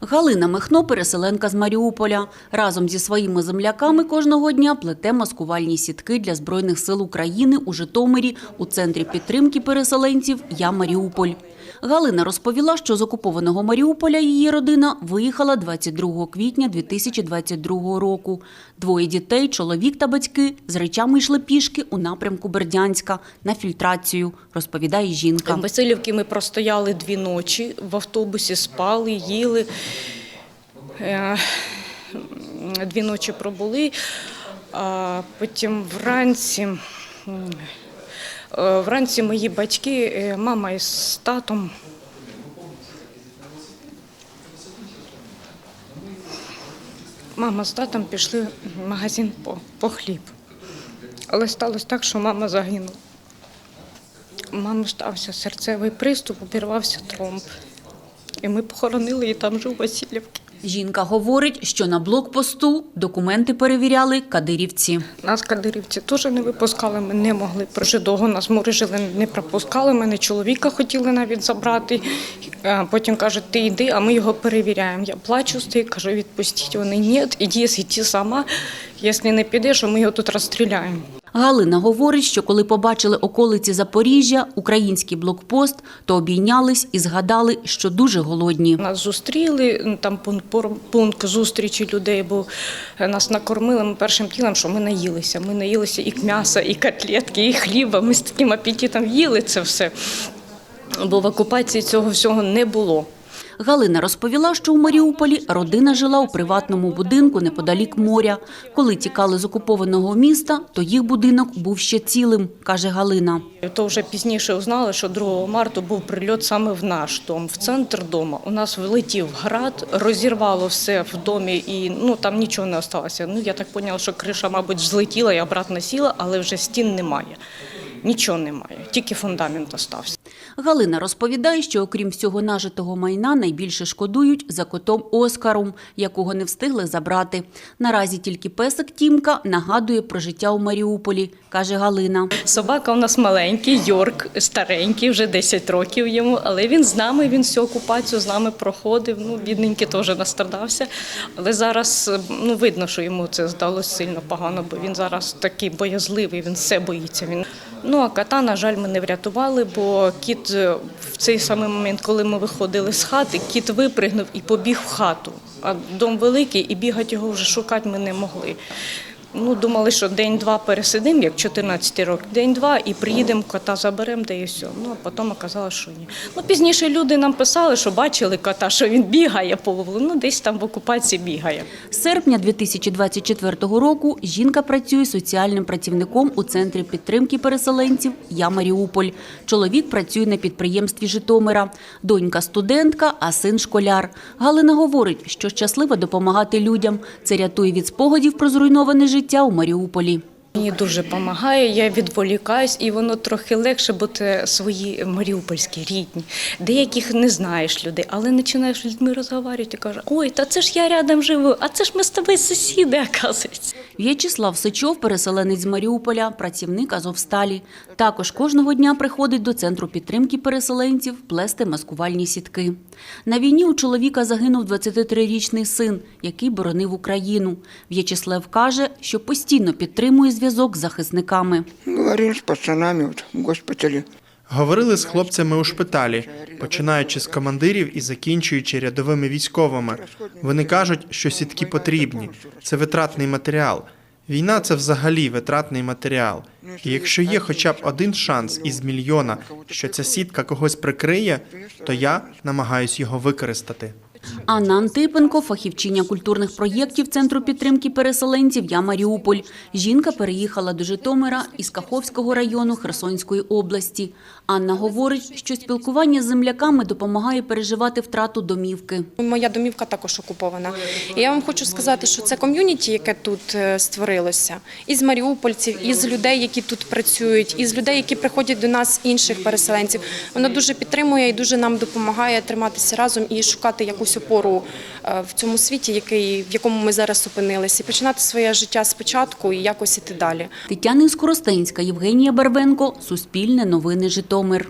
Галина Михно – переселенка з Маріуполя. Разом зі своїми земляками кожного дня плете маскувальні сітки для Збройних сил України у Житомирі у Центрі підтримки переселенців «Я Маріуполь». Галина розповіла, що з окупованого Маріуполя її родина виїхала 22 квітня 2022 року. Двоє дітей, чоловік та батьки з речами йшли пішки у напрямку Бердянська на фільтрацію, розповідає жінка. В Васильівці ми простояли дві ночі в автобусі, спали, їли. Е, Дві ночі пробули, а потім вранці. е, Вранці мої батьки, е, мама із татом. Мама з татом пішли в магазин по, по хліб. Але сталося так, що мама загинула. У мами стався серцевий приступ, обірвався тромб. І ми похоронили її там же у Васильівці. Жінка говорить, що на блокпосту документи перевіряли кадирівці. Нас кадирівці теж не випускали, ми не могли прожити довго. Нас мурижили, не пропускали. Мене чоловіка хотіли навіть забрати. Потім кажуть, ти йди, а ми його перевіряємо. Я плачу, стою, кажу, відпустіть. Вони ні, іди, йди сама. Якщо не підеш, ми його тут розстріляємо. Галина говорить, що коли побачили околиці Запоріжжя, український блокпост, то обійнялись і згадали, що дуже голодні. Нас зустріли, ну, там пункт, пункт зустрічі людей був. Нас накормили ми першим ділом, що ми наїлися. Ми наїлися і м'яса, і котлетки, і хліба. Ми з таким апетитом їли це все. Бо в окупації цього всього не було. Галина розповіла, що у Маріуполі родина жила у приватному будинку неподалік моря. Коли тікали з окупованого міста, то їх будинок був ще цілим, каже Галина. То вже пізніше узнали, що 2 марта був прильот саме в наш дом, в центр дому. У нас влетів град, розірвало все в домі, і ну там нічого не залишилося. Ну я так поняла, що криша, мабуть, злетіла і обратно сіла, але вже стін немає. Нічого немає, тільки фундамент остався. Галина розповідає, що окрім всього нажитого майна найбільше шкодують за котом Оскаром, якого не встигли забрати. Наразі тільки песик Тімка нагадує про життя у Маріуполі, каже Галина. Собака у нас маленький, Йорк, старенький, вже 10 років йому, але він з нами, він всю окупацію з нами проходив. Ну, бідненький теж настрадався. Але зараз ну, видно, що йому це здалося сильно погано, бо він зараз такий боязливий, він все боїться. Він... Ну, а кота, на жаль, ми не врятували, бо кіт е, в цей самий момент, коли ми виходили з хати, кіт випригнув і побіг в хату. А дом великий, і бігати його вже шукати ми не могли. Ну, думали, що день-два пересидимо, як 14 років, день-два і приїдемо, кота заберемо, де і все. Ну, а потім оказалось, що ні. Ну, пізніше люди нам писали, що бачили кота, що він бігає по вулиці, ну, десь там в окупації бігає. З серпня 2024 року жінка працює соціальним працівником у центрі підтримки переселенців «Я Маріуполь». Чоловік працює на підприємстві Житомира. Донька студентка, а син школяр. Галина говорить, що щаслива допомагати людям. Це рятує від спогадів про зруйноване життя у Маріуполі. Мені дуже допомагає, я відволікаюсь, і воно трохи легше бути свої маріупольські рідні. Деяких не знаєш людей, але починаєш з людьми розговорювати і кажеш, ой, та це ж я рядом живу, а це ж ми з тобою сусіди, оказується. В'ячеслав Сичов, переселенець з Маріуполя, працівник Азовсталі. Також кожного дня приходить до центру підтримки переселенців плести маскувальні сітки. На війні у чоловіка загинув 23-річний син, який боронив Україну. В'ячеслав каже, що постійно підтримує зв'язок з захисниками. Говорим с пацанами в госпитале. Говорили з хлопцями у шпиталі, починаючи з командирів і закінчуючи рядовими військовими. Вони кажуть, що сітки потрібні. Це витратний матеріал. Війна це взагалі витратний матеріал. І якщо є хоча б один шанс із мільйона, що ця сітка когось прикриє, то я намагаюсь його використати. Анна Антипенко, фахівчиня культурних проєктів Центру підтримки переселенців «Я Маріуполь». Жінка переїхала до Житомира із Каховського району Херсонської області. Анна говорить, що спілкування з земляками допомагає переживати втрату домівки. Моя домівка також окупована. І я вам хочу сказати, що це ком'юніті, яке тут е, створилося, із маріупольців, із людей, які тут працюють, із людей, які приходять до нас інших переселенців. Воно дуже підтримує і дуже нам допомагає триматися разом і шукати якусь опору е, в цьому світі, який в якому ми зараз опинилися, і починати своє життя спочатку і якось іти далі. Тетяна Скоростенська, Євгенія Барвенко, Суспільне новини Житомир.